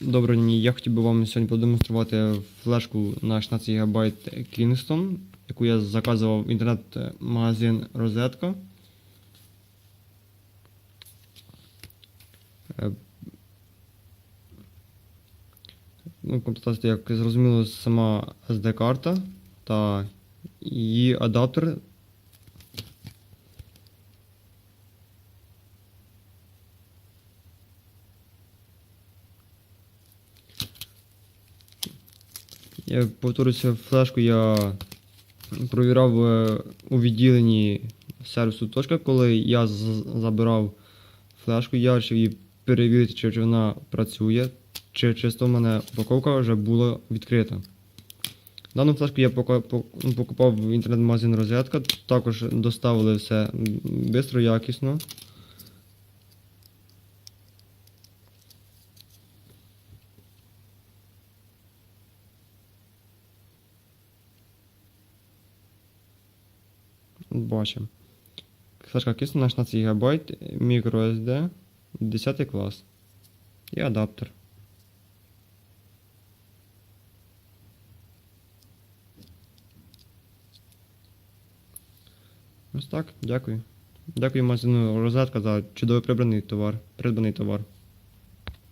Доброго дня, я хотів би вам сьогодні продемонструвати флешку на 16 ГБ Kingston, яку я заказував в інтернет-магазин Розетка. Е, Ну, в комплектації, як зрозуміло, сама SD-карта та її адаптер Я повторюся, флешку я провірав е, у відділенні сервісу точка, коли я забирав флешку, я вирішив її перевірити, чи, чи вона працює, чи чисто в мене упаковка вже була відкрита. Дану флешку я ну, покупав в інтернет-магазин Розетка, також доставили все швидко, якісно. Бачимо. Флешка кисне на 16 ГБ, microSD, 10 клас. І адаптер. Ось так, дякую. Дякую магазину Розетка за чудово придбаний товар. Придбаний товар.